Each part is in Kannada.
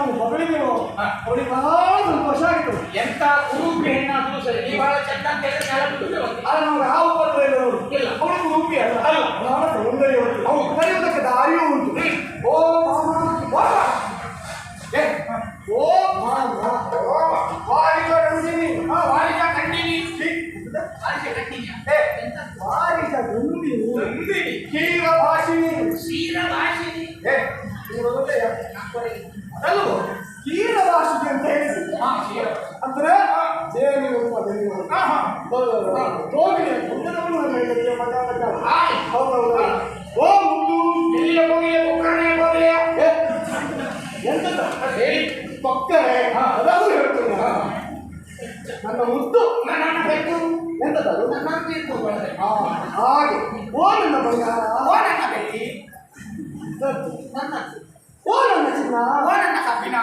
ನಾವು ಹೊಗಳಿದೆವು ಅವಳಿಗೆ ಬಹಳ ಸಂತೋಷ ಆಯಿತು ಎಂತ ಗುರು ಹೆಣ್ಣಾದ್ರೂ ಸರಿ ನೀವು ಬಹಳ ಚಂದ ಆದ್ರೆ ನಮ್ಗೆ ಆ ಉಪದ್ರ ಇಲ್ಲ. ಅವಳಿಗೆ ರೂಪಿ ಅಲ್ಲ. ಅಲ್ಲ. ಒಂದೇ ಸೌಂದರ್ಯ ಉಂಟು. ಅವು ಕರೆಯುವುದಕ್ಕೆ ದಾರಿಯೂ ಉಂಟು. ಓ ಮಾಮ ಓ ಏ ಓ ಮಾಮ ಓ ವಾರಿಗ ಕಂಡಿನಿ ಆ ವಾರಿಗ ಕಂಡಿನಿ ವಾರಿಗ ಕಂಡಿನಿ ಏ ವಾರಿಗ ಕಂಡಿನಿ ಕಂಡಿನಿ ಕೀರ ಭಾಷಿನಿ ಕೀರ ಭಾಷಿನಿ ಏ ಇವರು ಗೊತ್ತೇ ಯಾಕೆ ಅದಲ್ವೋ ಕೀರ ಅಂತ ಹೇಳಿದ್ರು ಅಂದ್ರೆ ಹಾ ರೋಗಿಣಿ ಮುಂದಿನವನು ಹೇಳಿದ್ರೆ. ಮಾತಾಡಕ್ಕಾಗಲ್ಲ. ಹಾಯ್ ಹೌದೌದು. ಓ ಮುದ್ದು ಇಲ್ಲಿಯ ಹೋಗಿಯೇ ಕುಕ್ಕರನೇ ಹೋಗಿಯೇ ಎಂತದ? ಹೇಳಿ. ಪಕ್ಕನೆ ಅದಾದ್ರೂ ಹೇಳ್ತೀನಿ. ನನ್ನ ಮುದ್ದು. ನನ್ನ ಬೇಕು. ಎಂತದದು ನನ್ನ ಬೇಕು ಹಾಗೆ. ಓ ನನ್ನ ಬಂಗಾರ. ಓ ನನ್ನ ಬೆಳ್ಳಿ. ನನ್ನ ಓ ನನ್ನ ಚಿನ್ನ ಓ ನನ್ನ ಕಬ್ಬಿಣ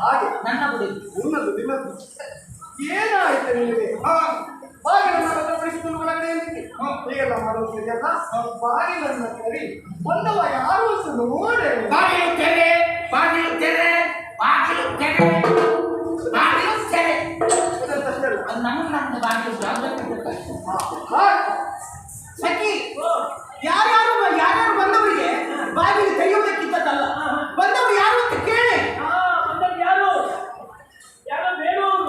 ಹಾಗೆ ನನ್ನ ಗುಡಿ ನಿನ್ನದು ನಿನ್ನದು ಏನಾಯ್ತು ನಿನಗೆ ಹಾ ಹಾಗೆ ನನ್ನ ಭದ್ರಪಡಿಸಿಕೊಂಡು ಒಳಗಡೆ ಏನಿದೆ ಹೀಗೆಲ್ಲ ಮಾಡೋದ್ರಿಗೆಲ್ಲ ಬಾಗಿಲನ್ನ ಕರಿ ಬಂದವ ಯಾರು ಅಂತ ನೋಡೆ ಬಾಗಿಲು ತೆರೆ ಬಾಗಿಲು ತೆರೆ ಬಾಗಿಲು ತೆರೆ ಬಾಗಿಲು ತೆರೆ ಅದಷ್ಟೇ ಅಲ್ಲ. ಅದು ನಮ್ಮ ನಮ್ದು ಬಾಗಿಲು ಜಾಗೃತಿ ಕೊಡ್ತಾರೆ ಹಾ, ಹಾಗೆ ಸಖಿ ಯಾರ್ಯಾರು ಯಾರ್ಯಾರು ಬಂದವರಿಗೆ ಬಾಗಿಲು ತೆಗೆಯುವುದಕ್ಕಿದ್ದಲ್ಲ ಬಂದವರು ಯಾರು ಅಂತ ಕೇಳಿ. ಯಾರು? ಯಾರು ಬೇಡವರು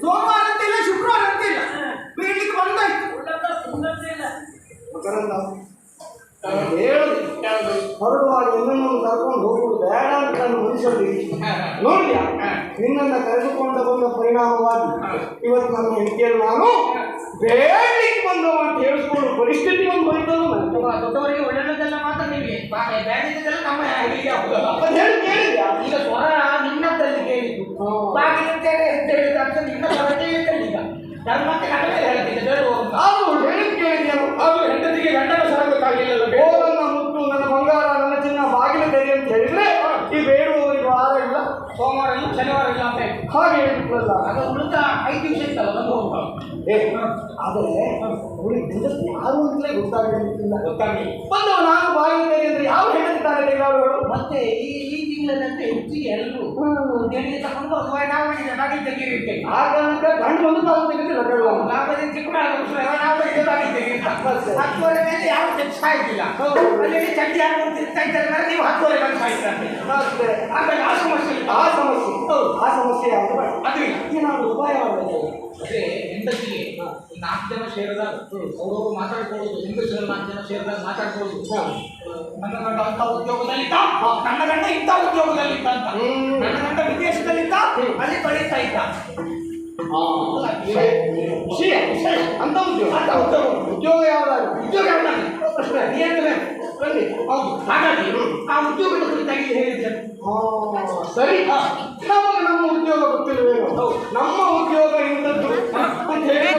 ಸೋಮವಾರ ಅಂತ ಇಲ್ಲ ಶುಕ್ರವಾರ ಅಂತ ಇಲ್ಲ. ಬೀಳ್ಲಿಕ್ಕೆ ಬಂದಾಯ್ತು ಹೇಳುದು ಹೊರಡುವಾಗ ಇನ್ನೊಂದು ಕರ್ಕೊಂಡು ಹೋಗುದು ಬೇಡ ಅಂತ ನನ್ನ ನೋಡಿದ್ಯಾ ನಿನ್ನನ್ನ ಕರೆದುಕೊಂಡು ಬಂದ ಪರಿಣಾಮವಾಗಿ ಇವತ್ತು ನನ್ನ ಹೆಂಡತಿಯಲ್ಲಿ ನಾನು ಬೇಡಲಿಕ್ಕೆ ಬಂದವ ಅಂತ ಹೇಳಿಸ್ಕೊಂಡು ಪರಿಸ್ಥಿತಿ ಒಂದು ಹೋಯ್ತದು ದೊಡ್ಡವರಿಗೆ ಒಳ್ಳೆಯದೆಲ್ಲ ಮಾತ್ರ ನಿಮಗೆ ಬೇಡಿದ್ದೆಲ್ಲ ನಮ್ಮ ಅದು ಹೇಳಿ ಕೇಳಿದ್ಯ ಈಗ ಸ್ವರ ನಿನ್ನದಲ್ಲಿ ಕೇಳಿದ್ದು. ಬಾಗಿಲು ತೆರೆ ಅಂತ ಹೇಳಿದ ಅಂತ ನಿನ್ನ ಕೇಳಿದ್ದಲ್ಲ ಈಗ. ನಾನು ಮತ್ತೆ ಕಡಿಮೆ ಬೇಡ ಆದ್ರೂ ಹೇಳಿ ಕೇಳಿದ್ಯ? ಅದು ಹೆಂಡತಿಗೆ ಗಂಡನ ಸ್ವರ ಗೊತ್ತಾಗಲಿಲ್ಲ ಓ ನನ್ನ ಮುತ್ತು ನನ್ನ ಬಂಗಾರ ನನ್ನ ಚಿನ್ನ ಬಾಗಿಲು ತೆರಿ ಅಂತ ಹೇಳಿದ್ರೆ ಈ ಬೇಡುವವರಿಗೆ ವಾರ ಇಲ್ಲ. ಸೋಮವಾರ ಇಲ್ಲ ಶನಿವಾರ ಇಲ್ಲ ಅಂತ ಹಾಗೆ ಹೇಳಿದ್ರಲ್ಲ. ಅದು ಉಳಿದ ಐದು ದಿವಸ ಇತ್ತಲ್ಲ ಬಂದು ಹೋಗ್ತಾರೆ ಆದರೆ ಅವರಿಗೆ ಹೆಂಡತಿ ಯಾರು ಅಂತಲೇ ಗೊತ್ತಾಗಲಿಕ್ಕಿಲ್ಲ. ಗೊತ್ತಾಗಲಿ ಬಂದವ ನಾನು ತೆರಿ ಅಂದ್ರೆ ಯಾವ ಹೆಂಡತಿ ಅವರು ಮತ್ತೆ ಈ ಈ ತಿಂಗಳಂತೆ ಹೆಚ್ಚಿಗೆ ಎಲ್ಲರೂ ದೇಣಿಗೆ ತಗೊಂಡು ಒಂದು ನಾವು ಮಾಡಿದ ಬಾಗಿಲು ತೆಗೀರಿ ಆ ಕಾರಣಕ್ಕೆ ಗಂಡು ಒಂದು ತಾವು ತೆಗೆದಿಲ್ಲ ಲಾಭದ ಚಿಕ್ಕ ನಾವು ಬಾಗಿಲು ತೆಗೀರಿ ಹತ್ತುವರೆ ಮೇಲೆ ಯಾರು ಕೆಲಸ ಆಗಿಲ್ಲ ಅಲ್ಲಿ ಚಟ್ಟಿ ಯಾರು ತಿರ್ತಾ ಇದ್ದಾರೆ ನೀವು ಹತ್ತುವರೆ ಸಾಯ್ತಾರೆ ಆಮೇಲೆ ಆ ಸಮಸ್ಯೆ ಆ ಸಮಸ್ಯೆ ಆ ಸಮಸ್ಯೆ ಯಾವುದು? ಅದು ಏನಾದ್ರು ಉಪಾಯ ಮಾಡಬೇಕು ಅದೇ ಹೆಂಡತಿಗೆ ನಾಲ್ಕು ಜನ ಸೇರಿದಾಗ ಅವ್ರವ್ರು ಮಾತಾಡ್ಕೊಳ್ಳೋದು ಹೆಂಗಸರು ನಾಲ್ಕು ಜನ ಸೇರಿದಾಗ ಮಾತಾಡ್ಕೊಳ್ಳೋದು. ನನ್ನ ಗಂಡ ಅಂತ ಉದ್ಯೋಗದಲ್ಲಿದ್ದ? ನನ್ನ ಗಂಡ ಇಂಥ ಉದ್ಯೋಗದಲ್ಲಿದ್ದ ಅಂತ. ನನ್ನ ಗಂಡ ವಿದೇಶದಲ್ಲಿದ್ದ? ಅಲ್ಲಿ ಕಳೀತಾ ಇದ್ದ. ಅಂತ ಉದ್ಯೋಗ. ಅಂತ ಉದ್ಯೋಗ. ಯಾವ್ದಾದ್ರು. ಉದ್ಯೋಗ ಯಾವ್ದಾದ್ರು? ಪ್ರಶ್ನೆ ನಿಯಂತ್ರಣ ಖಂಡಿತ ಹೌದು ಹಾಗಾಗಿ ಆ ಉದ್ಯೋಗದ ಕುರಿತಾಗಿ ಹೇಳಿದ್ದೆ ಹಾ, ಸರಿ. ನಮಗೆ ನಮ್ಮ ಉದ್ಯೋಗ ಗೊತ್ತಿರಬೇಕು ನಮ್ಮ ಉದ್ಯೋಗ ಇಂಥದ್ದು ಅಂತ ಹೇಳಿ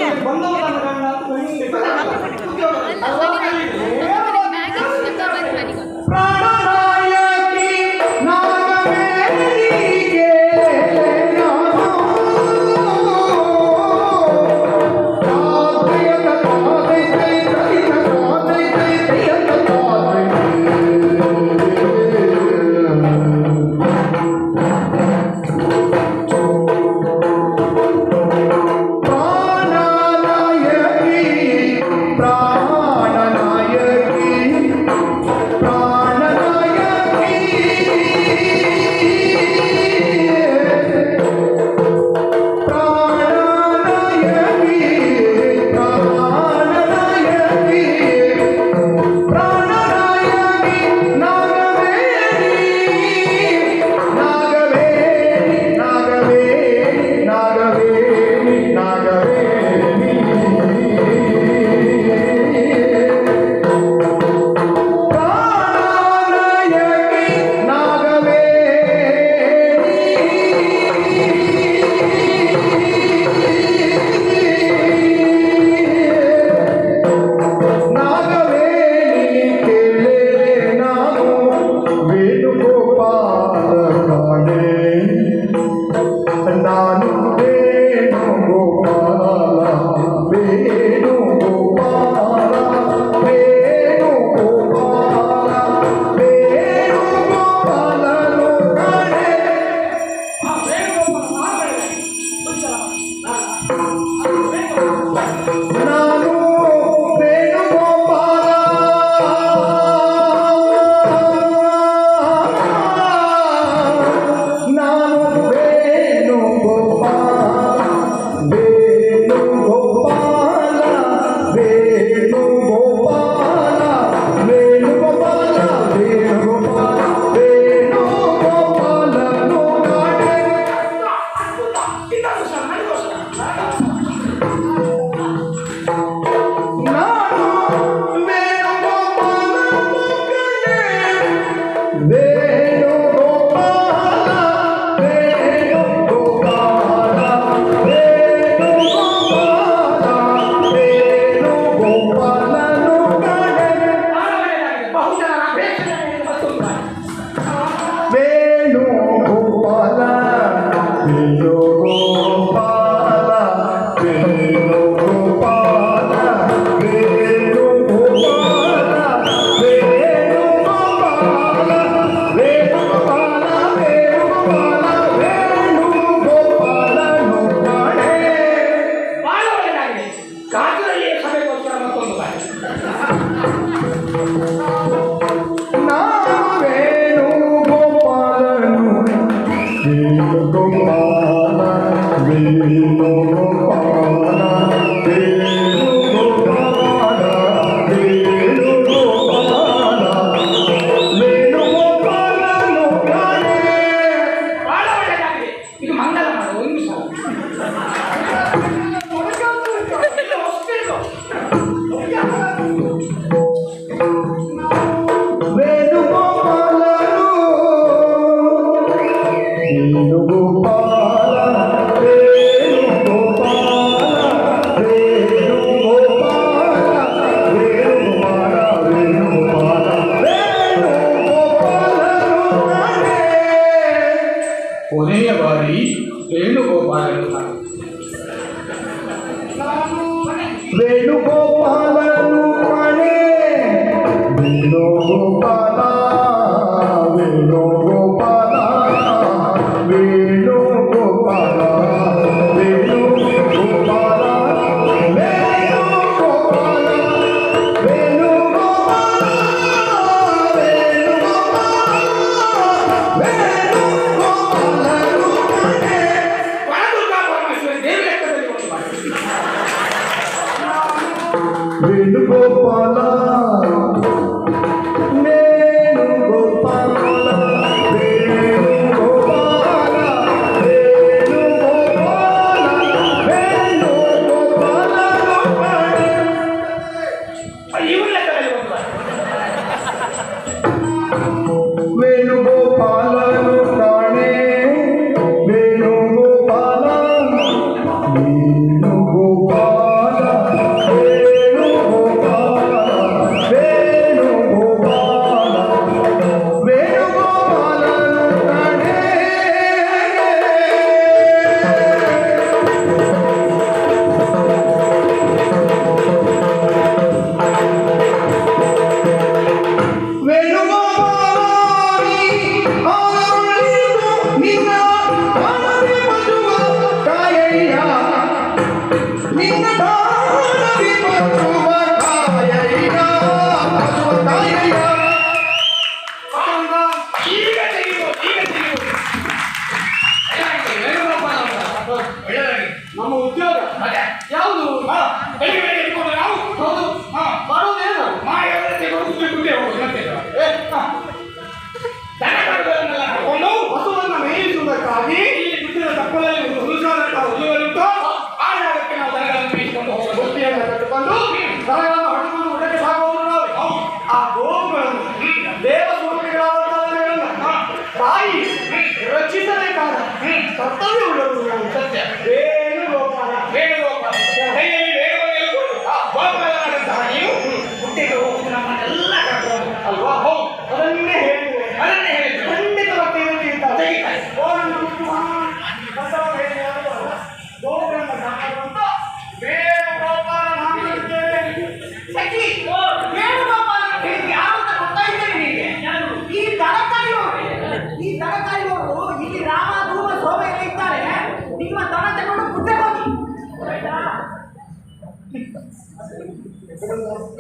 他都有 tahu.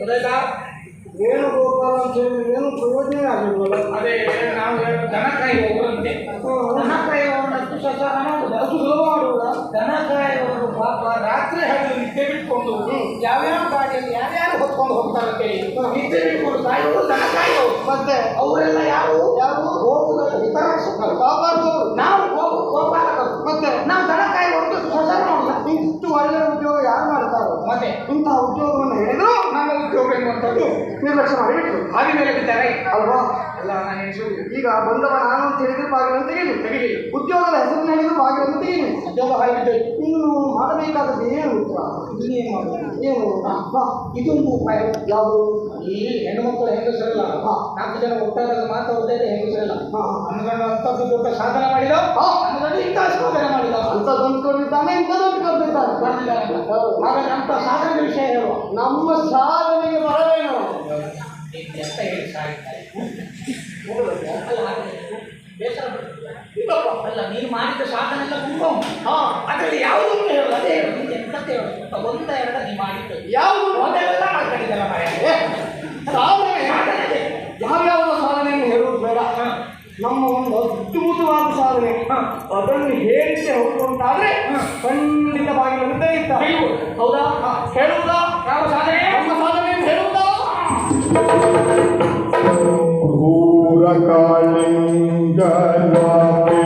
ಗೊತ್ತಾಯ್ತಾ? ಏನು ಗೋಪಾಲ ಅಂತ ಹೇಳಿ ಏನು ಪ್ರಯೋಜನ ಆಗಿಲ್ವಲ್ಲ ಅದೇ ನಾವು ದನಕಾಯಿ ಹೋಗ್ರಂತೆ ದನಕಾಯಿ ಹೋಗ್ರಷ್ಟು ಸಸಾರ ಮಾಡುದು ಅದು ಸುಲಭ ಮಾಡುವುದ? ದನಕಾಯಿ ಅವರು ಪಾಪ ರಾತ್ರಿ ಹತ್ತು ನಿದ್ದೆ ಬಿಟ್ಕೊಂಡು ಯಾವ್ಯಾವ ಗಾಡಿಯಲ್ಲಿ ಯಾರ್ಯಾರು ಹೊತ್ಕೊಂಡು ಹೋಗ್ತಾರಂತೆ ನಿದ್ದೆ ಬಿಟ್ಕೊಂಡು ತಾಯಿಗಳು ದನಕಾಯಿ ಮತ್ತೆ? ಅವರೆಲ್ಲ ಯಾರು? ಯಾರು? ಹೋಗುದ ಇತರ ಕಾಪಾಡುವವರು ನಾವು ಹೋಗು ಕೋಪಾಲಕರು ಮತ್ತೆ? ನಾವು ದನಕಾಯಿ ಹೊರಟು ಸಸಾರ ಮಾಡುದ ಇಷ್ಟು ಒಳ್ಳೆಯ ಉದ್ಯೋಗ ಯಾರು ಮಾಡ್ತಾರೋ? ಮತ್ತೆ? ಇಂತಹ ಉದ್ಯೋಗವನ್ನು ಹೇಳಿದ್ರು ನನ್ನ ಉದ್ಯೋಗ ಎನ್ನುವಂಥದ್ದು ನಿರ್ಲಕ್ಷ್ಯ ಮಾಡಿಬಿಟ್ರು ಹಾದಿ ಮೇಲೆ ಬಿದ್ದಾರೆ ಅಲ್ವಾ? ಅಲ್ಲ ನಾನು ಈಗ ಬಂದವ ನಾನು ಅಂತ ಹೇಳಿದ್ರೆ ಬಾಗಿಲನ್ನು ಅಂತ ಏನು ಉದ್ಯೋಗದ ಹೆಸರನ್ನು ಹೇಳಿದ್ರು ಬಾಗಿಲನ್ನು ಏನು ಉದ್ಯೋಗ ಹಾಗಿದ್ದೆ ಇನ್ನು ಮಾಡಬೇಕಾದದ್ದು ಏನು ಉತ್ತರ ಇನ್ನೇನು ಮಾಡುವುದು? ಏನು ಹಾ ಇದೊಂದು ಉಪಾಯ. ಯಾವುದು? ಈ ಹೆಣ್ಣುಮಕ್ಕಳು ಹೆಂಗಸರಲ್ಲ. ನಾಲ್ಕು ಜನ ಮಾತು ಮಾತ್ರ ಒದ್ದೇದೆ ಹೆಂಗಸರಲ್ಲ. ಅನ್ಗಂಡು ಅಂತದ್ದು ದೊಡ್ಡ ಸಾಧನೆ ಮಾಡಿದ. ಅನ್ಗಂಡು ಇಂಥ ಸಾಧನೆ ಮಾಡಿದ? ಅಂಥದ್ದೊಂದು ಕೊಟ್ಟಿದ್ದಾನೆ ಇಂಥದ್ದೊಂದು ಕೊಟ್ಟಿದ್ದಾನೆ ಬರ್ದಿದ್ದಾನೆ. ಹಾಗಾದ್ರೆ ಅಂತ ಸಾಧನೆ ವಿಷಯ ಹೇಳುವ. ನಮ್ಮ ಸಾಧನೆಗೆ ಬರವೇನು? ಸಾಗಿದ್ದಾರೆ ಅಲ್ಲ ನೀನು ಮಾಡಿದ ಸಾಧನೆ ಎಲ್ಲ ಹಾ ಅದರಲ್ಲಿ ಯಾವುದು ಅದೇ ಅಂತ ಒಂದ ಎರಡ ನೀ ಮಾಡಿದ್ದು ಸಾಧನೆ. ಅದೇ. ಯಾವ್ಯಾವ ಸಾಧನೆಯನ್ನು ಹೇಳುವುದು ಬೇಡ. ನಮ್ಮ ಒಂದು ಅದ್ಭುತವಾದ ಸಾಧನೆ. ಅದನ್ನು ಹೇಳಿಕೆ ಹೋಗುವಂತಾದ್ರೆ ಖಂಡಿತವಾಗಿ ಖಂಡಿತ ಬಾಗಿಲನ್ನು ತೆರೆಯುತ್ತಾ ಹೇಳುವುದು. ಹೌದಾ ಹೇಳುವುದಾ? ಯಾವ ಸಾಧನೆ? घोरकालिङ्गवापे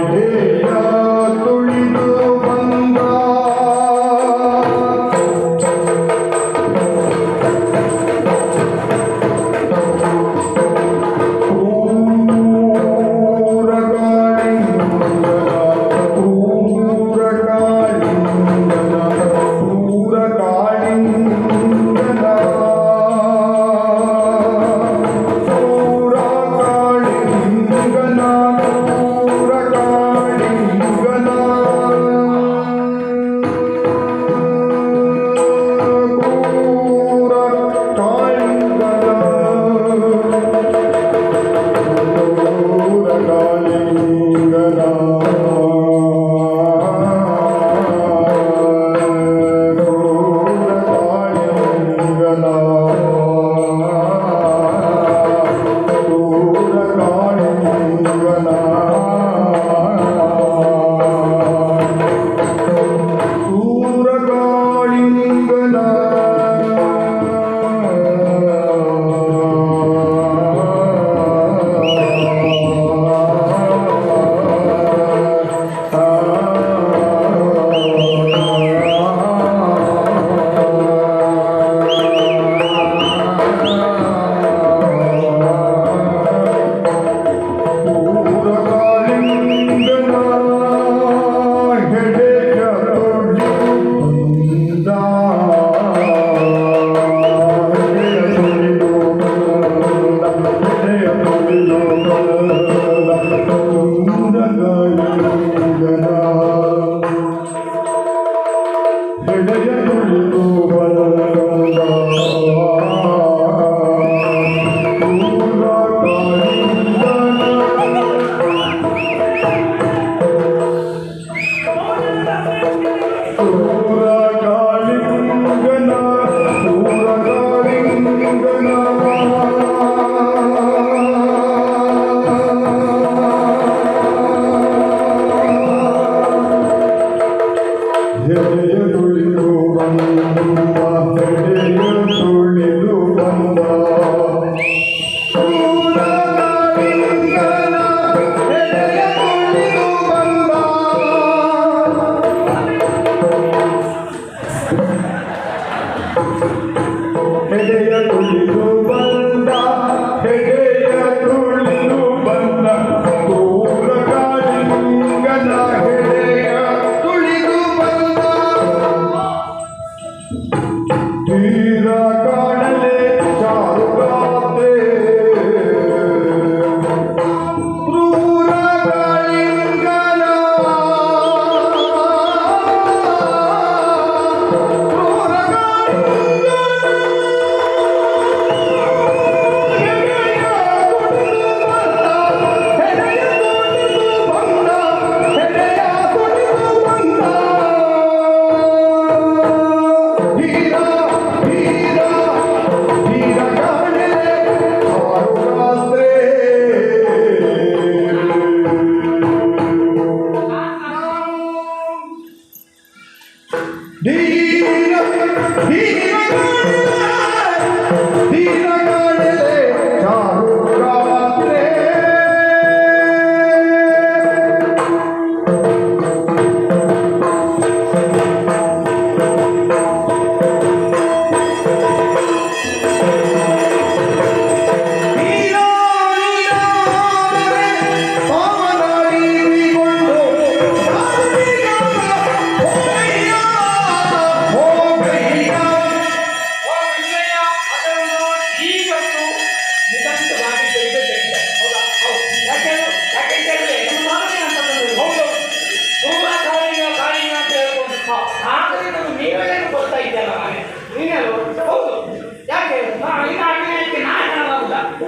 ಹೆಡೆಯ ತುಳಿದು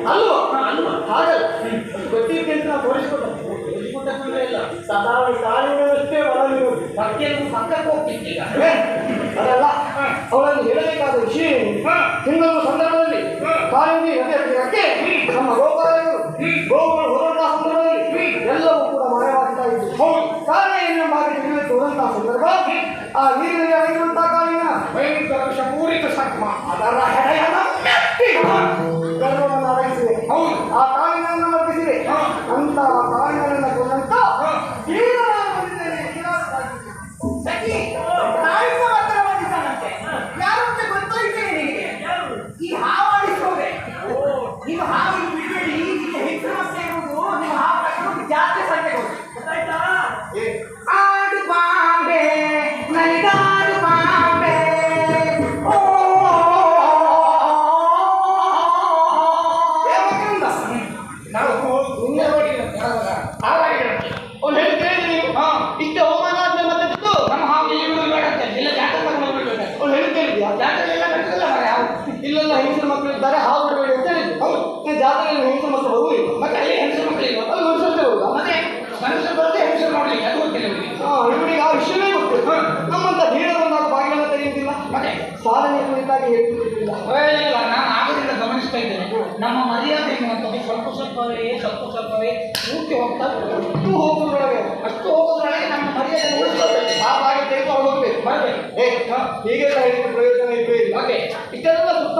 ಅಲ್ವಾ ಅಲ್ವಾ? ಹಾಗಲ್ಲ. ಅಂತ ನಾವು ಇಲ್ಲ. ಸದಾ ಒಳಗಿರೋದು ಪಕ್ಕಕ್ಕೆ ಅದಲ್ಲ. ಅವಳನ್ನು ಹೇಳಬೇಕಾದ ವಿಷಯ ಸಂದರ್ಭದಲ್ಲಿ ಕಾಲಿಂದಿ ನಮ್ಮ ಗೋಪಾಲರು ಗೋಗಳು ಸಂದರ್ಭದಲ್ಲಿ ಎಲ್ಲವೂ ಕೂಡ ಮರೆಯಾಗ್ತಾ ಇತ್ತು ಕಾರಣ ಏನೆಂಬ ಹಾಗೆ ತಿಳಿದು ಹೋದಂತಹ ಸಂದರ್ಭ ಆ ನೀರಿನಲ್ಲಿ ಆಗಿರುವಂತಹ ಭಯಂಕರ ವಿಷಪೂರಿತ ಸರ್ಪ. ಅದರ ಹೆಡೆಯನ್ನ ಮೆಟ್ಟಿ ಅಡಗಿಸಿದೆ ಹೌದು. ಆ ಕಾಲಿನನ್ನು ಮರ್ತಿಸಿದೆ ಅಂತ ಆ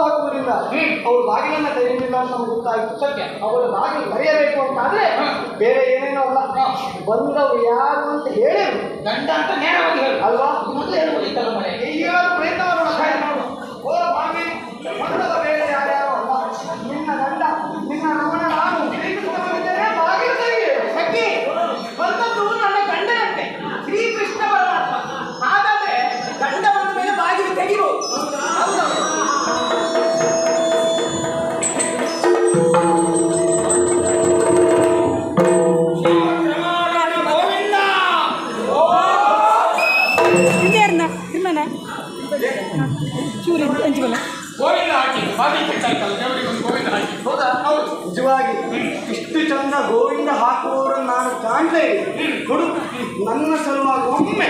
ಹ್ಮ್. ಅವ್ರು ಬಾಗಿಲನ್ನ ತೆರೆಯುವುದಿಲ್ಲ ಅಂತ ನಮ್ಗೆ ಗೊತ್ತಾಯ್ತು. ಸತ್ಯ. ಅವರ ಬಾಗಿಲು ಬರೆಯಬೇಕು ಅಂತ ಆದ್ರೆ ಬೇರೆ ಏನೇನೋ ಅಲ್ಲ. ಬಂದವರು ಯಾರು ಅಂತ ಹೇಳಿ ಗಂಡ ಅಂತ ನೇರವಾಗಿ ಹೇಳು ಅಲ್ವಾ? ಮೊದಲು ಹೇಳ್ಬೋದಿತ್ತಲ್ಲ ಚೂರಿ ಹಂಚ್ಕೊಲ್ಲ ಗೋವಿಂದ ಹಾಕಿ ಬಾಗಿ ಕೆಟ್ಟಾಯ್ತಲ್ಲ ದೇವರಿಗೆ ಒಂದು ಗೋವಿಂದ ಹಾಕಿ. ಹೌದಾ? ಹೌದು. ನಿಜವಾಗಿ ಇಷ್ಟು ಚಂದ ಗೋವಿಂದ ಹಾಕುವವರನ್ನು ನಾನು ಕಾಣ್ತಾ ಇದ್ದೀನಿ. ನನ್ನ ಸಲುವಾಗಿ ಒಮ್ಮೆ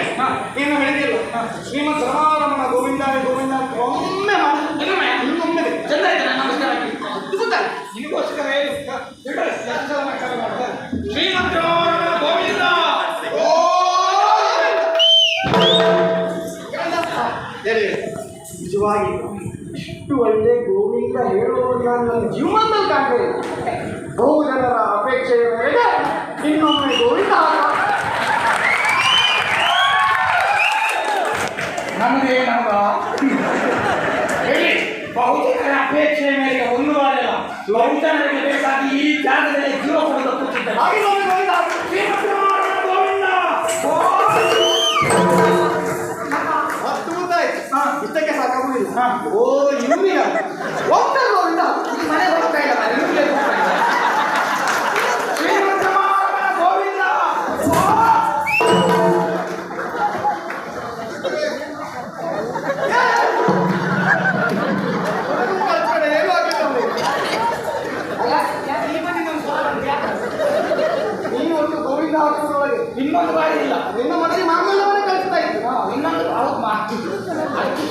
ಏನು ಹೇಳಿದಿಲ್ಲ ನಿಮ್ಮ ಸಮಾರಂಭ ಗೋವಿಂದ ಗೋವಿಂದ ಒಮ್ಮೆ ಮಾಡಿ. ಇನ್ನೊಮ್ಮೆ? ಚಂದ ಆಯ್ತಲ್ಲ ನಮಸ್ಕಾರ. ನಿಮಗೋಸ್ಕರ ಏನು ನಿಜವಾಗಿ ಇಷ್ಟು ಒಳ್ಳೆ ಗೋವಿಂದ ನಾನು ನನ್ನ ಜೀವನದಲ್ಲಿ ಕಾಣಬೇಕು ಬಹು ಜನರ ಅಪೇಕ್ಷೆಯ ಮೇಲೆ ಇನ್ನೊಮ್ಮೆ ಗೋವಿಂದ ನಮಗೆ ನಮ್ಮ ಹೇಳಿ ಬಹುಜನರ ಅಪೇಕ್ಷೆಯ ಮೇರೆಗೆ ಒಂದು ವಾರಲ್ಲ ಬಹುಜನರಿಗೆ ಬೇಕಾಗಿ ಈ ಜಾಗದಲ್ಲಿ ಜೀವ ಕೊಡಲು ಕೂತಿದ್ದಾರೆ ಸಾಕಾಗುವುದಿಲ್ಲ ಓ ಇವನಿಗ ಒಮ್ಮೆ ಗೋವಿಂದ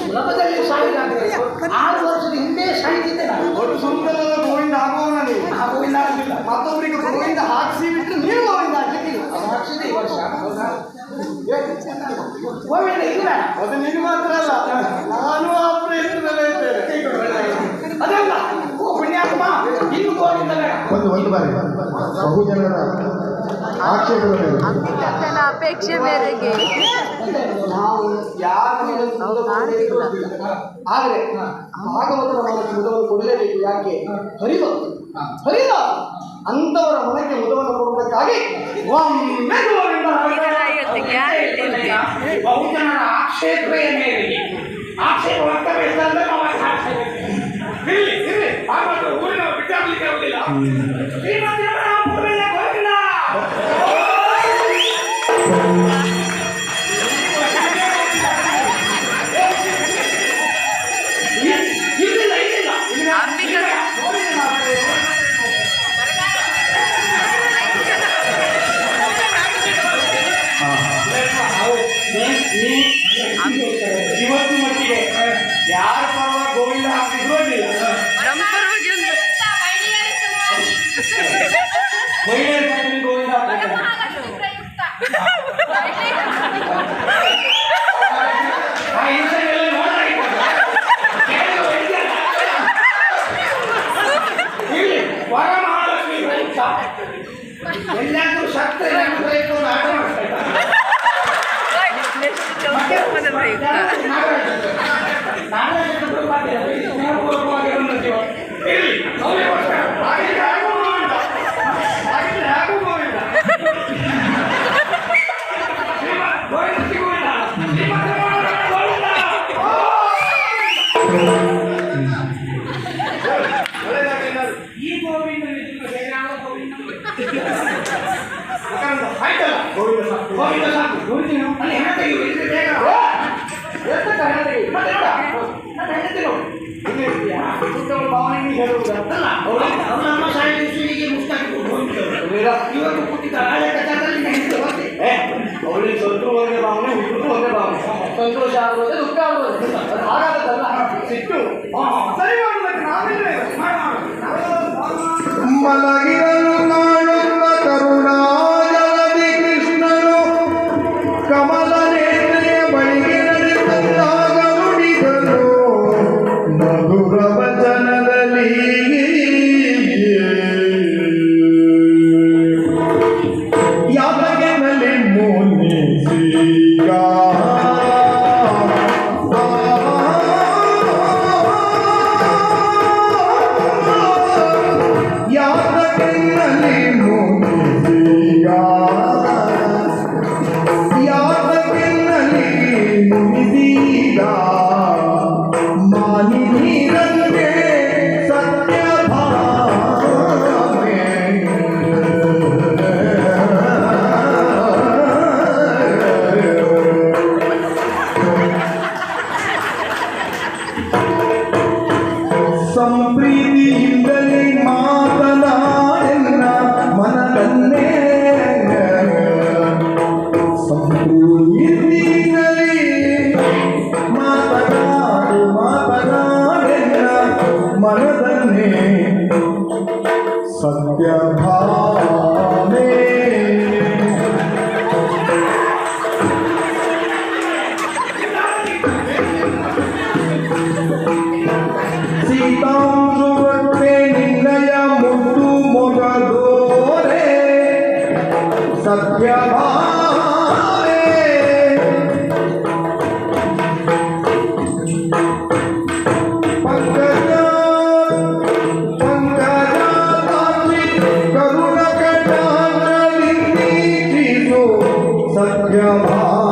ಸುಲಭದಲ್ಲಿ ಸಾಯಿಲಾದ್ರೆ ಆರು ವರ್ಷದ ಹಿಂದೆ ಸಾಯ್ತಿದ್ದೆ ನಾನು ಒಟ್ಟು ಸುಂದರದ ಗೋವಿಂದ ಆಗುವವನ ನೀನು ಆ ಗೋವಿಂದ ಆಗಲಿಲ್ಲ ಮತ್ತೊಬ್ಬರಿಗೆ ಗೋವಿಂದ ಹಾಕಿಸಿ ಬಿಟ್ಟು ನೀವು ಗೋವಿಂದ ಹಾಕ್ಲಿಕ್ಕಿಲ್ಲ ಅದು ಹಾಕ್ಸಿದೆ ವರ್ಷ ಗೋವಿಂದ ಇಲ್ಲ ಅದು ನಿನಗೆ ಮಾತ್ರ ಅಲ್ಲ ನಾನು ಆ ಪ್ರಯತ್ನದಲ್ಲೇ ಅದಲ್ಲ ಓ ಪುಣ್ಯಾತ್ಮ ಇನ್ನು ಗೋವಿಂದ ಒಂದು ಒಂದು ಬಾರಿ. ಜನ ಅಪೇಕ್ಷೆ ಮೇರೆಗೆ. ನಾವು. ಆದರೆ ಭಾಗವತರ ಮನಕ್ಕೆ ಮುದವನ್ನು ಕೊಡಲೇಬೇಕು. ಯಾಕೆ? ಹರಿಭಕ್ತ ಹರಿದ. ಅಂತವರ ಮನಕ್ಕೆ ಮುದವನ್ನು ಹಾಕ. ಬಹುಜನರ ಆಕ್ಷೇಪ ಇರ್ಲಿ ಭಾಗವತರು ಊರಿನ ಬಿಟ್ಟಾಗ್ಲಿಕ್ಕೆ ಆಗುದಿಲ್ಲ. ಗೋವಿಂದ ಸಾಕು ಗೋವಿಂದ ಸಾಕು ಗೋವಿಂದ ಅಲ್ಲಿ ಹೆಣ ತೆಗೆಯುವ ಇಲ್ಲಿ ಬೇಗ ಎಷ್ಟಕ್ಕೆ ಹೆಣ ತೆಗೆಯುವ ಮತ್ತೆ ನೋಡ ನನ್ನ ಹೆಂಡತಿ ನೋಡು ಇಲ್ಲಿ ಇದೆಯಾ? ಸುತ್ತವರ ಭಾವನೆ ನೀನು ಹೇಳುವುದು ಅರ್ಥಲ್ಲ ಅವ್ರು ಅವ್ರು ನಮ್ಮ ಶಾಲೆ ದಿವಸಗಳಿಗೆ ಮುಸ್ತಾಕಿ ಇವತ್ತು ಕೂತಿದ್ದ ಹಳೆ ಕಥಾದಲ್ಲಿ ಹೆಂಡತಿ ಬರ್ತೆ ಅವಳಿಗೆ ಶತ್ರು ಒಂದೇ ಭಾವನೆ ಹುಟ್ಟರು ಒಂದೇ ಭಾವನೆ ಸಂತೋಷ ಆಗುವುದೇ ದುಃಖ ಆಗುವುದೇ ಅದು ಹಾಗಾಗದಲ್ಲ ಸಿಟ್ಟು ಹಾ, ಸರಿ ಮಾಡುವುದಕ್ಕೆ ನಾವೇನೇ ಮಲಗಿರಲು Oh.